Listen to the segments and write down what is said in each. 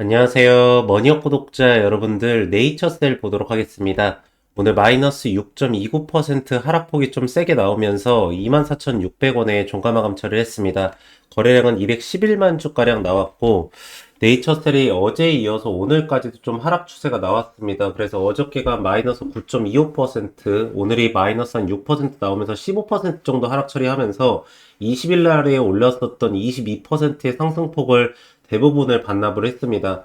안녕하세요. 머니업 구독자 여러분들 네이처셀 보도록 하겠습니다. 오늘 마이너스 6.29% 하락폭이 좀 세게 나오면서 24,600원에 종가마감 처리를 했습니다. 거래량은 211만 주가량 나왔고 네이처셀이 어제에 이어서 오늘까지도 좀 하락 추세가 나왔습니다. 그래서 어저께가 마이너스 9.25%, 오늘이 마이너스 한 6% 나오면서 15% 정도 하락 처리하면서 20일 날에 올렸었던 22%의 상승폭을 대부분을 반납을 했습니다.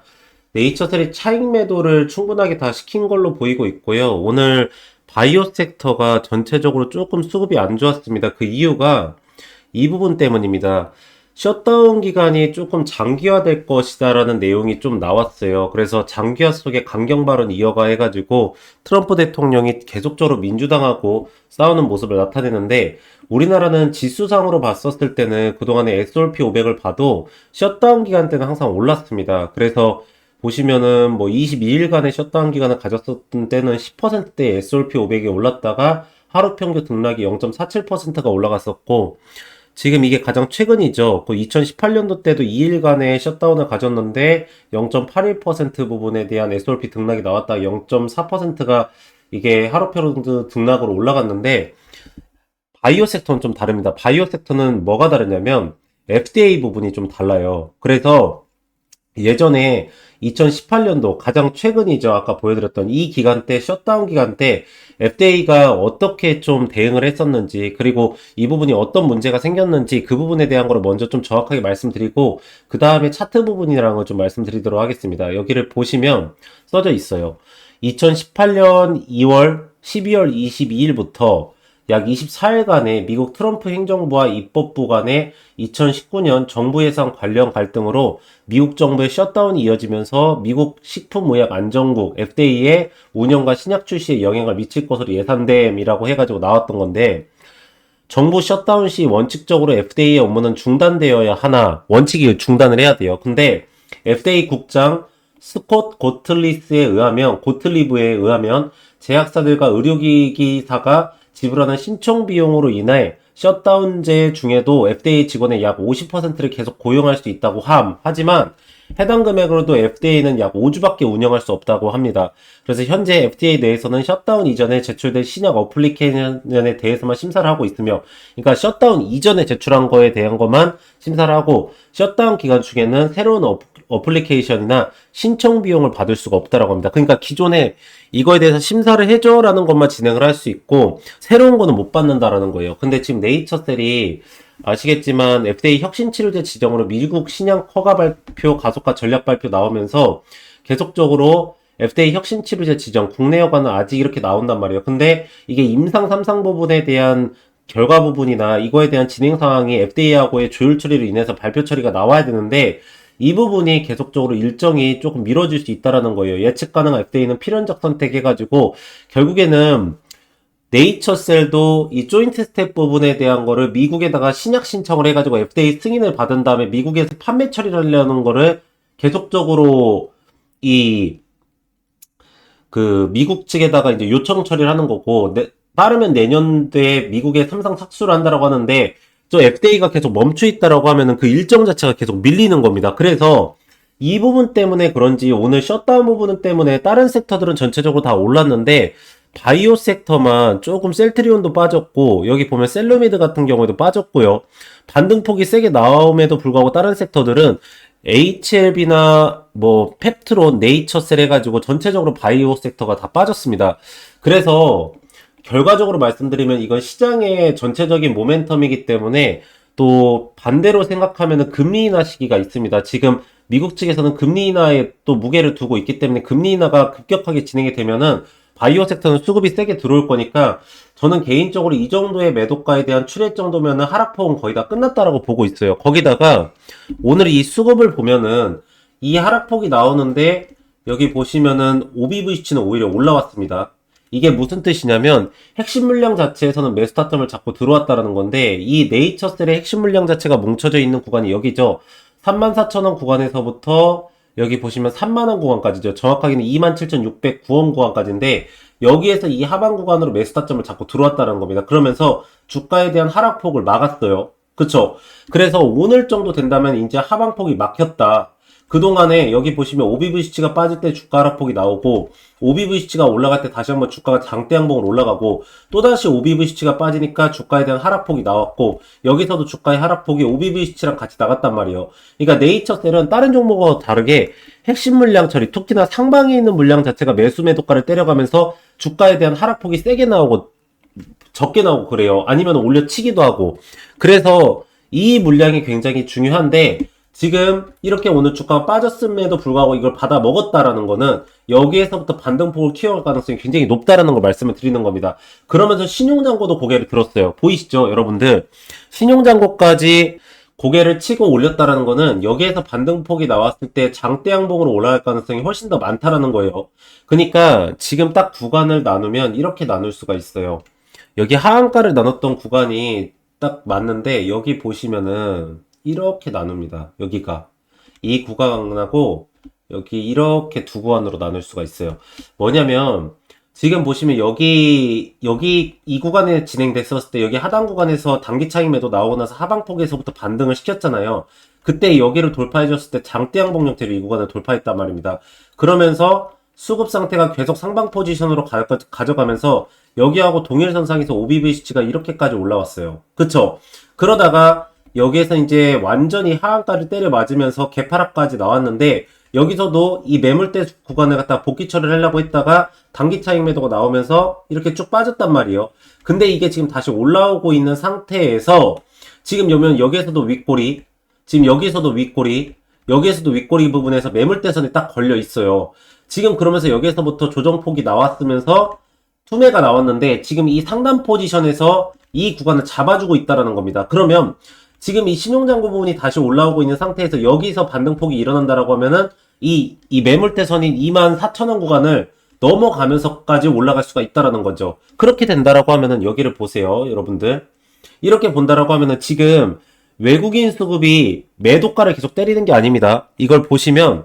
네이처셀이 차익 매도를 충분하게 다 시킨 걸로 보이고 있고요. 오늘 바이오 섹터가 전체적으로 조금 수급이 안 좋았습니다. 그 이유가 이 부분 때문입니다. 셧다운 기간이 조금 장기화될 것이다라는 내용이 좀 나왔어요. 그래서 장기화 속에 강경 발언 이어가 해가지고 트럼프 대통령이 계속적으로 민주당하고 싸우는 모습을 나타내는데 우리나라는 지수상으로 봤었을 때는 그동안에 S&P 500을 봐도 셧다운 기간 때는 항상 올랐습니다. 그래서 보시면은 뭐 22일간의 셧다운 기간을 가졌었던 때는 10%대 S&P 500이 올랐다가 하루 평균 등락이 0.47%가 올라갔었고 지금 이게 가장 최근이죠. 그 2018년도 때도 2일간의 셧다운을 가졌는데 0.81% 부분에 대한 S&P 등락이 나왔다 0.4%가 이게 하루 평균 등락으로 올라갔는데 바이오 섹터는 좀 다릅니다. 바이오 섹터는 뭐가 다르냐면 FDA 부분이 좀 달라요. 그래서 예전에 2018년도 가장 최근이죠. 아까 보여드렸던 이 기간 때, 셧다운 기간 때 FDA가 어떻게 좀 대응을 했었는지, 그리고 이 부분이 어떤 문제가 생겼는지 그 부분에 대한 걸 먼저 좀 정확하게 말씀드리고, 그 다음에 차트 부분이라는 걸 좀 말씀드리도록 하겠습니다. 여기를 보시면 써져 있어요. 2018년 2월, 12월 22일부터 약 24일간의 미국 트럼프 행정부와 입법부 간의 2019년 정부 예산 관련 갈등으로 미국 정부의 셧다운이 이어지면서 미국 식품의약안전국 FDA의 운영과 신약 출시에 영향을 미칠 것으로 예상됨이라고 해가지고 나왔던 건데 정부 셧다운 시 원칙적으로 FDA의 업무는 중단되어야 하나 원칙이 중단을 해야 돼요. 근데 FDA 국장 스콧 고틀리스에 의하면 고틀리브에 의하면 제약사들과 의료기기사가 지불하는 신청 비용으로 인해 셧다운제 중에도 FDA 직원의 약 50%를 계속 고용할 수 있다고 함. 하지만 해당 금액으로도 FDA는 약 5주밖에 운영할 수 없다고 합니다. 그래서 현재 FDA 내에서는 셧다운 이전에 제출된 신약 어플리케이션에 대해서만 심사를 하고 있으며, 그러니까 셧다운 이전에 제출한 거에 대한 것만 심사를 하고, 셧다운 기간 중에는 새로운 어플 어플리케이션이나 신청 비용을 받을 수가 없다라고 합니다. 그러니까 기존에 이거에 대해서 심사를 해줘라는 것만 진행을 할 수 있고 새로운 거는 못 받는다라는 거예요. 근데 지금 네이처셀이 아시겠지만 FDA 혁신치료제 지정으로 미국 신약 허가 발표 가속화 전략 발표 나오면서 계속적으로 FDA 혁신치료제 지정 국내 허가는 아직 이렇게 나온단 말이에요. 근데 이게 임상 3상 부분에 대한 결과 부분이나 이거에 대한 진행 상황이 FDA하고의 조율 처리로 인해서 발표 처리가 나와야 되는데 이 부분이 계속적으로 일정이 조금 미뤄질 수 있다라는 거예요. 예측 가능한 FDA는 필연적 선택해가지고 결국에는 네이처셀도 이 조인트 스텝 부분에 대한 거를 미국에다가 신약 신청을 해가지고 FDA 승인을 받은 다음에 미국에서 판매 처리를 하려는 거를 계속적으로 이 그 미국 측에다가 이제 요청 처리를 하는 거고 내, 빠르면 내년도에 미국에 삼상 착수를 한다라고 하는데 저 FDA가 계속 멈춰 있다라고 하면은 그 일정 자체가 계속 밀리는 겁니다. 그래서 이 부분 때문에 그런지 오늘 셧다운 부분 때문에 다른 섹터들은 전체적으로 다 올랐는데 바이오 섹터만 조금 셀트리온도 빠졌고 여기 보면 셀루미드 같은 경우에도 빠졌고요. 반등폭이 세게 나옴에도 불구하고 다른 섹터들은 HLB나 뭐 펩트론, 네이처셀 해가지고 전체적으로 바이오 섹터가 다 빠졌습니다. 그래서 결과적으로 말씀드리면 이건 시장의 전체적인 모멘텀이기 때문에 또 반대로 생각하면 금리 인하 시기가 있습니다. 지금 미국 측에서는 금리 인하에 또 무게를 두고 있기 때문에 금리 인하가 급격하게 진행이 되면은 바이오 섹터는 수급이 세게 들어올 거니까 저는 개인적으로 이 정도의 매도가에 대한 출혈 정도면은 하락폭은 거의 다 끝났다라고 보고 있어요. 거기다가 오늘 이 수급을 보면은 이 하락폭이 나오는데 여기 보시면은 OBVC는 오히려 올라왔습니다. 이게 무슨 뜻이냐면 핵심 물량 자체에서는 매수 타점을 잡고 들어왔다라는 건데 이 네이처셀의 핵심 물량 자체가 뭉쳐져 있는 구간이 여기죠. 34,000원 구간에서부터 여기 보시면 3만원 구간까지죠. 정확하게는 27,609원 구간까지인데 여기에서 이 하방 구간으로 매수 타점을 잡고 들어왔다는 겁니다. 그러면서 주가에 대한 하락폭을 막았어요. 그쵸? 그래서 오늘 정도 된다면 이제 하방폭이 막혔다. 그동안에 여기 보시면 OBVC가 빠질 때 주가 하락폭이 나오고 OBVC가 올라갈 때 다시 한번 주가가 장대 항봉으로 올라가고 또다시 OBVC가 빠지니까 주가에 대한 하락폭이 나왔고 여기서도 주가의 하락폭이 OBVC랑 같이 나갔단 말이에요. 그러니까 네이처셀은 다른 종목과 다르게 핵심 물량 처리, 특히나 상방에 있는 물량 자체가 매수 매도가를 때려가면서 주가에 대한 하락폭이 세게 나오고 적게 나오고 그래요. 아니면 올려치기도 하고. 그래서 이 물량이 굉장히 중요한데 지금 이렇게 오늘 주가가 빠졌음에도 불구하고 이걸 받아 먹었다라는 거는 여기에서부터 반등폭을 키워갈 가능성이 굉장히 높다라는 걸 말씀을 드리는 겁니다. 그러면서 신용장고도 고개를 들었어요. 보이시죠, 여러분들? 신용장고까지 고개를 치고 올렸다라는 거는 여기에서 반등폭이 나왔을 때 장대 양봉으로 올라갈 가능성이 훨씬 더 많다라는 거예요. 그러니까 지금 딱 구간을 나누면 이렇게 나눌 수가 있어요. 여기 하한가를 나눴던 구간이 딱 맞는데 여기 보시면은 이렇게 나눕니다. 여기가 이 구간하고 여기 이렇게 두 구간으로 나눌 수가 있어요. 뭐냐면 지금 보시면 여기 여기 이 구간에 진행됐었을 때 여기 하단 구간에서 단기 차익 매도 나오고 나서 하방폭에서부터 반등을 시켰잖아요. 그때 여기를 돌파해 줬을 때 장대 양봉 형태로 이 구간을 돌파했단 말입니다. 그러면서 수급 상태가 계속 상방 포지션으로 가, 가져가면서 여기하고 동일선 상에서 OBVC가 이렇게까지 올라왔어요. 그쵸? 그러다가 여기에서 이제 완전히 하한가를 때려 맞으면서 개파락까지 나왔는데 여기서도 이 매물대 구간을 갖다 복귀 처리를 하려고 했다가 단기 차익 매도가 나오면서 이렇게 쭉 빠졌단 말이에요. 근데 이게 지금 다시 올라오고 있는 상태에서 지금 여면 여기에서도 윗꼬리, 지금 여기서도 윗꼬리, 여기에서도 윗꼬리 부분에서 매물대선이 딱 걸려 있어요. 지금 그러면서 여기에서부터 조정폭이 나왔으면서 투매가 나왔는데 지금 이 상단 포지션에서 이 구간을 잡아주고 있다라는 겁니다. 그러면 지금 이 신용장고 부분이 다시 올라오고 있는 상태에서 여기서 반등폭이 일어난다라고 하면은 이, 이 매물대선인 24,000원 구간을 넘어가면서까지 올라갈 수가 있다라는 거죠. 그렇게 된다라고 하면은 여기를 보세요, 여러분들. 이렇게 본다라고 하면은 지금 외국인 수급이 매도가를 계속 때리는 게 아닙니다. 이걸 보시면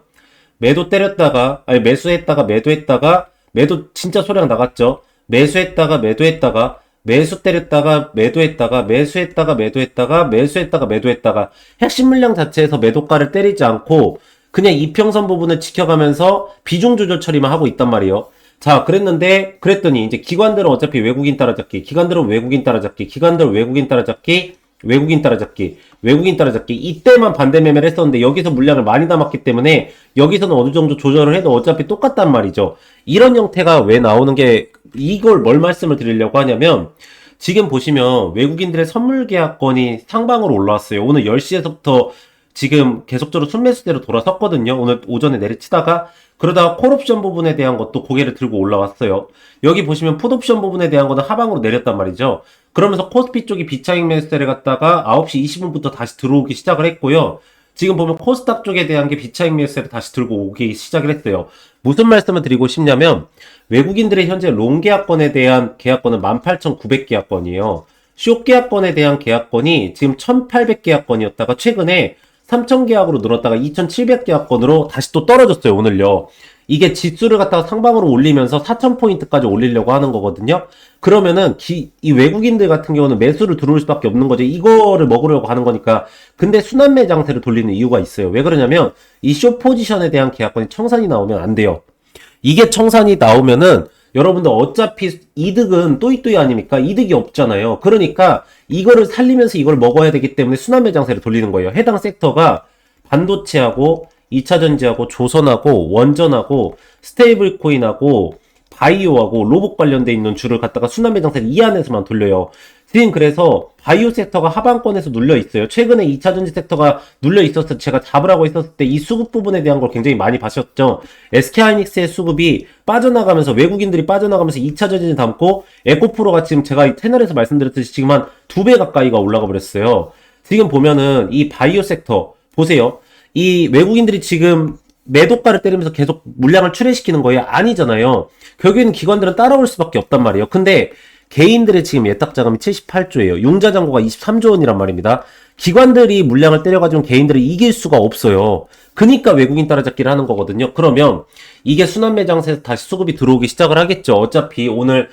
매도 때렸다가 아니 매수했다가 매도했다가 매도 진짜 소량 나갔죠. 매수했다가 매도했다가 매수 때렸다가 매도했다가 매수했다가 매도했다가 매수했다가 매도했다가 핵심 물량 자체에서 매도가를 때리지 않고 그냥 이평선 부분을 지켜가면서 비중 조절 처리만 하고 있단 말이에요. 자, 그랬는데 그랬더니 이제 기관들은 어차피 외국인 따라잡기, 기관들은 외국인 따라잡기, 기관들은 외국인 따라잡기, 외국인 따라잡기, 외국인 따라잡기 이때만 반대 매매를 했었는데 여기서 물량을 많이 남았기 때문에 여기서는 어느 정도 조절을 해도 어차피 똑같단 말이죠. 이런 형태가 왜 나오는 게 이걸 뭘 말씀을 드리려고 하냐면 지금 보시면 외국인들의 선물 계약권이 상방으로 올라왔어요. 오늘 10시에서부터 지금 계속적으로 순매수대로 돌아섰거든요. 오늘 오전에 내리치다가 그러다가 콜옵션 부분에 대한 것도 고개를 들고 올라왔어요. 여기 보시면 풋옵션 부분에 대한 거는 하방으로 내렸단 말이죠. 그러면서 코스피 쪽이 비차익 매수세를 갖다가 9시 20분부터 다시 들어오기 시작을 했고요. 지금 보면 코스닥 쪽에 대한 게 비차익 매수세를 다시 들고 오기 시작을 했어요. 무슨 말씀을 드리고 싶냐면 외국인들의 현재 롱 계약권에 대한 계약권은 18,900계약권이에요. 숏 계약권에 대한 계약권이 지금 1,800계약권이었다가 최근에 3,000계약으로 늘었다가 2,700계약권으로 다시 또 떨어졌어요, 오늘요. 이게 지수를 갖다가 상방으로 올리면서 4,000포인트까지 올리려고 하는 거거든요. 그러면은 기, 이 외국인들 같은 경우는 매수를 들어올 수밖에 없는 거죠. 이거를 먹으려고 하는 거니까. 근데 순환매 장세를 돌리는 이유가 있어요. 왜 그러냐면 이 쇼 포지션에 대한 계약권이 청산이 나오면 안 돼요. 이게 청산이 나오면은 여러분들 어차피 이득은 또이또이 아닙니까? 이득이 없잖아요. 그러니까 이거를 살리면서 이걸 먹어야 되기 때문에 순환매 장세를 돌리는 거예요. 해당 섹터가 반도체하고 2차전지하고 조선하고 원전하고 스테이블 코인하고 바이오하고 로봇 관련돼 있는 줄을 갖다가 순환 매 장세를 이 안에서만 돌려요. 지금 그래서 바이오 섹터가 하방권에서 눌려 있어요. 최근에 2차 전지 섹터가 눌려 있어서 제가 잡으라고 했었을 때 이 수급 부분에 대한 걸 굉장히 많이 봤었죠. SK하이닉스의 수급이 빠져나가면서 외국인들이 빠져나가면서 2차 전지를 담고 에코프로가 지금 제가 채널에서 말씀드렸듯이 지금 한 두 배 가까이가 올라가 버렸어요. 지금 보면은 이 바이오 섹터 보세요. 이 외국인들이 지금 매도가를 때리면서 계속 물량을 출회시키는 거예요? 아니잖아요. 결국에는 기관들은 따라올 수밖에 없단 말이에요. 근데 개인들의 지금 예탁 자금이 78조예요. 융자 잔고가 23조 원이란 말입니다. 기관들이 물량을 때려가지고 개인들을 이길 수가 없어요. 그니까 외국인 따라잡기를 하는 거거든요. 그러면 이게 순환 매장세에서 다시 수급이 들어오기 시작을 하겠죠. 어차피 오늘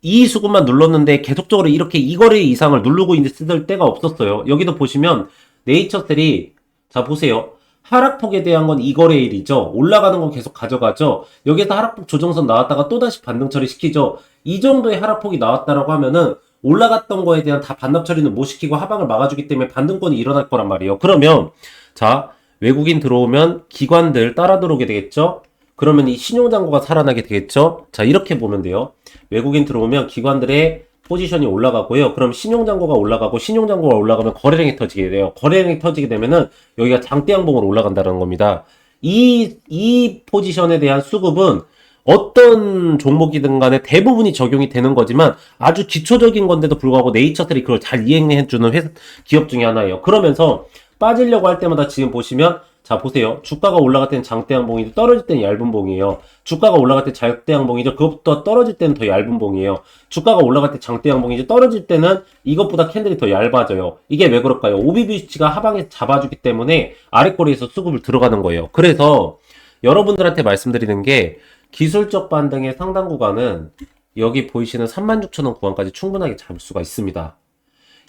이 수급만 눌렀는데 계속적으로 이렇게 이거래 이상을 누르고 있을 때가 없었어요. 여기도 보시면 네이처셀이 자 보세요. 하락폭에 대한 건 이 거래일이죠. 올라가는 건 계속 가져가죠. 여기에서 하락폭 조정선 나왔다가 또다시 반등 처리시키죠. 이 정도의 하락폭이 나왔다라고 하면은 올라갔던 거에 대한 다 반납 처리는 못 시키고 하방을 막아주기 때문에 반등권이 일어날 거란 말이에요. 그러면 자 외국인 들어오면 기관들 따라 들어오게 되겠죠. 그러면 이 신용장고가 살아나게 되겠죠. 자 이렇게 보면 돼요. 외국인 들어오면 기관들의 포지션이 올라가고요. 그럼 신용장고가 올라가고 신용장고가 올라가면 거래량이 터지게 돼요. 거래량이 터지게 되면은 여기가 장대양봉으로 올라간다는 겁니다. 이, 이 포지션에 대한 수급은 어떤 종목이든 간에 대부분이 적용이 되는 거지만 아주 기초적인 건데도 불구하고 네이처들이 그걸 잘 이행해주는 회사, 기업 중에 하나예요. 그러면서 빠지려고 할 때마다 지금 보시면 자 보세요. 주가가 올라갈 때는 장대양봉이고 떨어질 때는 얇은 봉이에요. 주가가 올라갈 때 장대양봉이죠. 그것보다 떨어질 때는 더 얇은 봉이에요. 주가가 올라갈 때 장대양봉이죠. 떨어질 때는 이것보다 캔들이 더 얇아져요. 이게 왜 그럴까요? 오비비치가 하방에 잡아주기 때문에 아랫꼬리에서 수급을 들어가는 거예요. 그래서 여러분들한테 말씀드리는 게 기술적 반등의 상당 구간은 여기 보이시는 36,000원 구간까지 충분하게 잡을 수가 있습니다.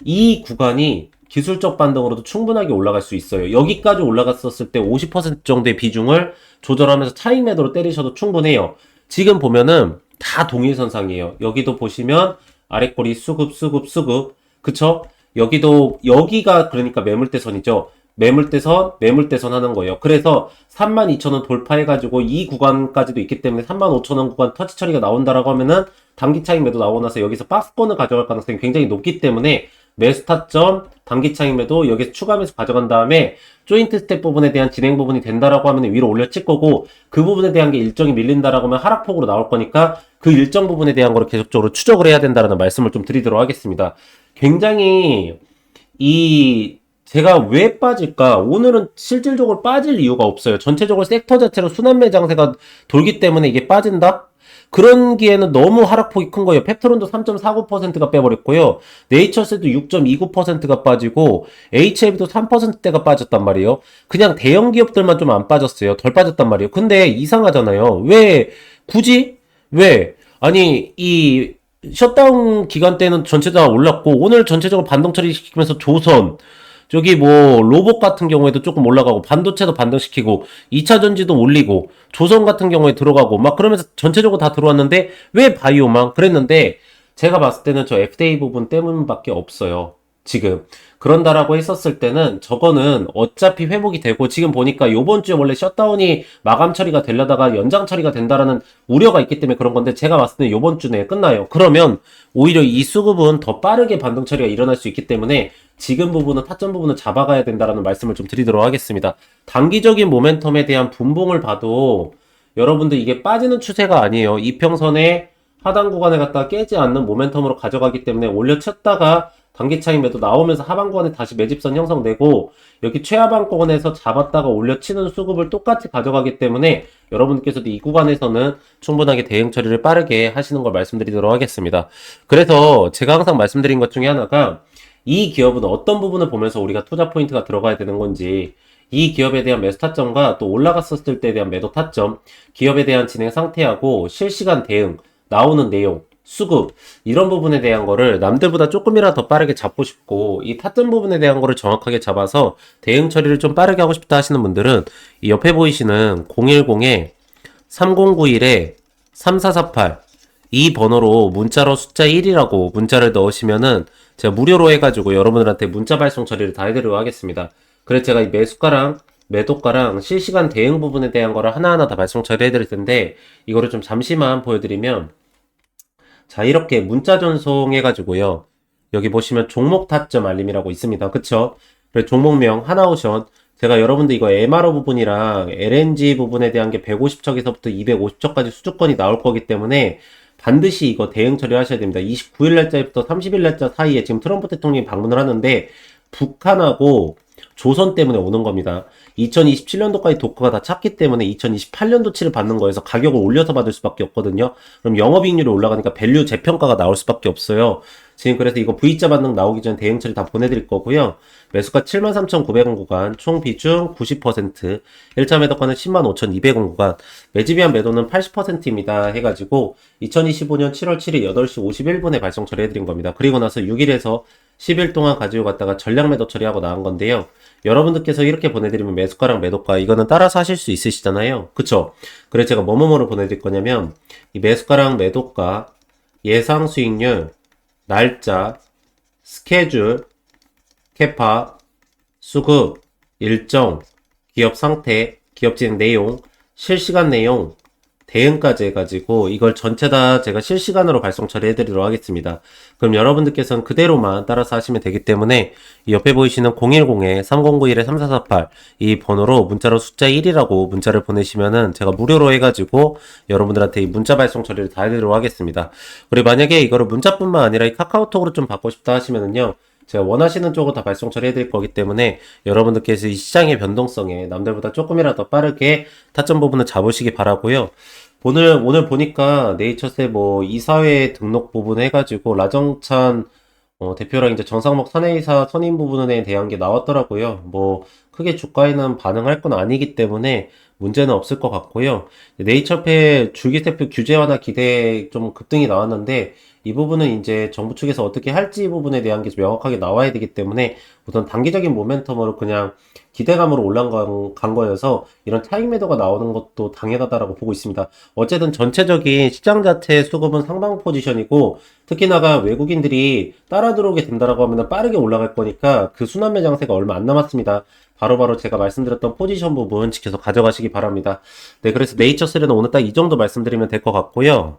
이 구간이 기술적 반등으로도 충분하게 올라갈 수 있어요. 여기까지 올라갔었을 때 50% 정도의 비중을 조절하면서 차익 매도로 때리셔도 충분해요. 지금 보면은 다 동일선상이에요. 여기도 보시면 아랫꼬리 수급, 수급, 수급. 그쵸? 여기도, 여기가 그러니까 매물대선이죠. 매물대선, 매물대선 하는 거예요. 그래서 32,000원 돌파해가지고 이 구간까지도 있기 때문에 35,000원 구간 터치 처리가 나온다라고 하면은 단기 차익 매도 나오고 나서 여기서 박스권을 가져갈 가능성이 굉장히 높기 때문에 매수 타점, 단기 차익 매도 여기서 추가하면서 가져간 다음에 조인트 스텝 부분에 대한 진행 부분이 된다라고 하면 위로 올려 칠 거고 그 부분에 대한 게 일정이 밀린다라고 하면 하락폭으로 나올 거니까 그 일정 부분에 대한 거를 계속적으로 추적을 해야 된다라는 말씀을 좀 드리도록 하겠습니다. 굉장히 이 제가 왜 빠질까? 오늘은 실질적으로 빠질 이유가 없어요. 전체적으로 섹터 자체로 순환매 장세가 돌기 때문에 이게 빠진다? 그런 기에는 너무 하락폭이 큰 거예요. 펩트론도 3.49%가 빼버렸고요. 네이처스도 6.29%가 빠지고 HLB도 3%대가 빠졌단 말이에요. 그냥 대형 기업들만 좀 안 빠졌어요. 덜 빠졌단 말이에요. 근데 이상하잖아요. 왜 굳이 왜 아니 이 셧다운 기간 때는 전체적으로 다 올랐고 오늘 전체적으로 반동 처리시키면서 조선 저기 뭐 로봇 같은 경우에도 조금 올라가고 반도체도 반등시키고 2차 전지도 올리고 조선 같은 경우에 들어가고 막 그러면서 전체적으로 다 들어왔는데 왜 바이오만 그랬는데 제가 봤을 때는 저 FDA 부분 때문밖에 없어요. 지금 그런다라고 했었을 때는 저거는 어차피 회복이 되고 지금 보니까 요번 주에 원래 셧다운이 마감 처리가 되려다가 연장 처리가 된다라는 우려가 있기 때문에 그런 건데 제가 봤을 때 요번 주 내에 끝나요. 그러면 오히려 이 수급은 더 빠르게 반등 처리가 일어날 수 있기 때문에 지금 부분은 타점 부분을 잡아가야 된다라는 말씀을 좀 드리도록 하겠습니다. 단기적인 모멘텀에 대한 분봉을 봐도 여러분들 이게 빠지는 추세가 아니에요. 이평선에 하단 구간에 갖다 깨지 않는 모멘텀으로 가져가기 때문에 올려쳤다가 단기 차익 매도 나오면서 하방 구간에 다시 매집선 형성되고 여기 최하방 구간에서 잡았다가 올려 치는 수급을 똑같이 가져가기 때문에 여러분께서도 이 구간에서는 충분하게 대응 처리를 빠르게 하시는 걸 말씀드리도록 하겠습니다. 그래서 제가 항상 말씀드린 것 중에 하나가 이 기업은 어떤 부분을 보면서 우리가 투자 포인트가 들어가야 되는 건지 이 기업에 대한 매수 타점과 또 올라갔었을 때에 대한 매도 타점, 기업에 대한 진행 상태하고 실시간 대응, 나오는 내용, 수급 이런 부분에 대한 거를 남들보다 조금이라도 더 빠르게 잡고 싶고 이 타점 부분에 대한 거를 정확하게 잡아서 대응 처리를 좀 빠르게 하고 싶다 하시는 분들은 이 옆에 보이시는 010에 3091에 3448 이 번호로 문자로 숫자 1이라고 문자를 넣으시면은 제가 무료로 해가지고 여러분들한테 문자 발송 처리를 다 해드리도록 하겠습니다. 그래서 제가 이 매수가랑 매도가랑 실시간 대응 부분에 대한 거를 하나하나 다 발송 처리해드릴 텐데 이거를 좀 잠시만 보여드리면 자 이렇게 문자 전송해가지고요. 여기 보시면 종목 타점 알림이라고 있습니다. 그쵸? 그리고 종목명 하나오션 제가 여러분들 이거 MRO 부분이랑 LNG 부분에 대한 게 150척에서부터 250척까지 수주권이 나올 거기 때문에 반드시 이거 대응 처리하셔야 됩니다. 29일 날짜부터 30일 날짜 사이에 지금 트럼프 대통령이 방문을 하는데 북한하고 조선 때문에 오는 겁니다. 2027년도까지 도커가 다 찼기 때문에 2028년도치를 받는 거에서 가격을 올려서 받을 수밖에 없거든요. 그럼 영업이익률이 올라가니까 밸류 재평가가 나올 수밖에 없어요. 지금 그래서 이거 V자 반등 나오기 전 대응 처리 다 보내드릴 거고요. 매수가 73,900원 구간, 총 비중 90%, 1차 매도가는 105,200원 구간, 매집위한 매도는 80%입니다. 해가지고 2025년 7월 7일 8시 51분에 발송 처리해드린 겁니다. 그리고 나서 6일에서 10일 동안 가지고 갔다가 전량 매도 처리하고 나온 건데요. 여러분들께서 이렇게 보내드리면 매수가랑 매도가 이거는 따라서 하실 수 있으시잖아요. 그쵸? 그래서 제가 뭐뭐뭐로 보내드릴 거냐면 이 매수가랑 매도가 예상 수익률 날짜 스케줄 캐파 수급 일정 기업 상태 기업 진행 내용 실시간 내용 대응까지 해가지고 이걸 전체 다 제가 실시간으로 발송 처리해드리도록 하겠습니다. 그럼 여러분들께서는 그대로만 따라서 하시면 되기 때문에 이 옆에 보이시는 010-3091-3448 이 번호로 문자로 숫자 1이라고 문자를 보내시면은 제가 무료로 해가지고 여러분들한테 이 문자 발송 처리를 다 해드리도록 하겠습니다. 그리고 만약에 이거를 문자뿐만 아니라 이 카카오톡으로 좀 받고 싶다 하시면은요. 제가 원하시는 쪽으로 다 발송 처리해드릴 거기 때문에 여러분들께서 이 시장의 변동성에 남들보다 조금이라도 더 빠르게 타점 부분을 잡으시기 바라고요. 오늘 오늘 보니까 네이처세 뭐 이사회 등록 부분 해가지고 라정찬 어, 대표랑 이제 정상목 사내이사 선임 부분에 대한 게 나왔더라고요. 뭐 크게 주가에는 반응할 건 아니기 때문에 문제는 없을 것 같고요. 네이처페 줄기세표 규제 완화 기대 좀 급등이 나왔는데 이 부분은 이제 정부 측에서 어떻게 할지 부분에 대한 게 좀 명확하게 나와야 되기 때문에 우선 단기적인 모멘텀으로 그냥 기대감으로 올라간 간 거여서 이런 차익 매도가 나오는 것도 당연하다라고 보고 있습니다. 어쨌든 전체적인 시장 자체 수급은 상방 포지션이고 특히나가 외국인들이 따라 들어오게 된다라고 하면 빠르게 올라갈 거니까 그 순환 매 장세가 얼마 안 남았습니다. 바로바로 제가 말씀드렸던 포지션 부분 지켜서 가져가시기 바랍니다. 네, 그래서 네이처스는 오늘 딱 이 정도 말씀드리면 될 것 같고요.